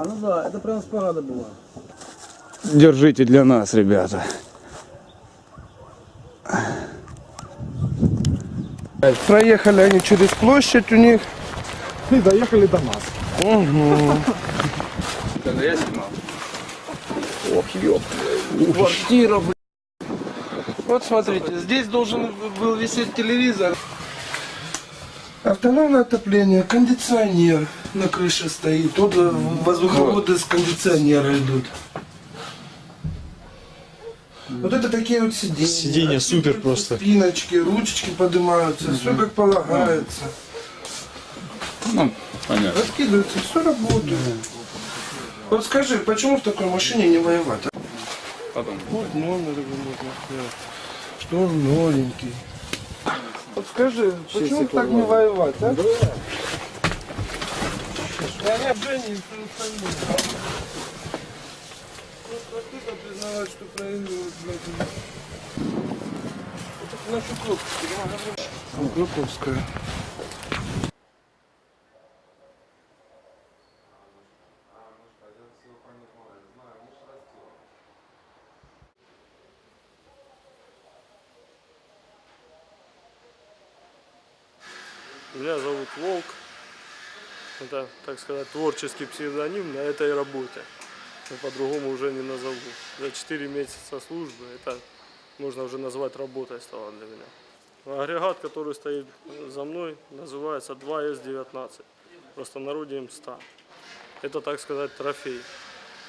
А, ну да, это прям с парада было. Держите для нас, ребята. Проехали они через площадь у них. И доехали до нас. Это я снимал. Ох, ёп. Квартира. Вот смотрите, здесь должен был висеть телевизор. Автономное отопление, кондиционер на крыше стоит. Тут э, воздуховоды с кондиционера идут. Вот это такие вот сиденья. Сиденья супер просто. Спиночки, ручечки поднимаются, все как полагается. Ну, понятно. Раскидывается, все работает. Вот скажи, почему в такой машине не воевать? а? Потом. Вот номер его можно снять. Что он новенький. Вот скажи, почему так не воевать, а? Я Дженни, и все остальное. Ну, откуда признавать, что проигрывают, блядь? Это нашу кнопку. Кнопковская. Меня зовут Волк. Это, так сказать, творческий псевдоним на этой работе. По-другому уже не назову. За 4 месяца службы это можно уже назвать работой стало для меня. Агрегат, который стоит за мной, называется 2С-19. Просто народе им 100. Это, так сказать, трофей,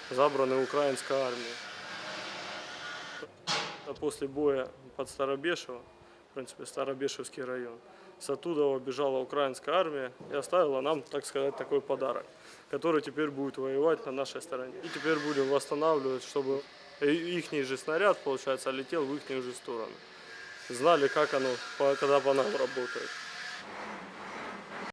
забранный украинской армией. После боя под Старобешево, в принципе, Старобешевский район, с оттуда убежала украинская армия и оставила нам, так сказать, такой подарок, который теперь будет воевать на нашей стороне. И теперь будем восстанавливать, чтобы их же снаряд, получается, летел в их же сторону. Знали, как оно, когда по нам работает.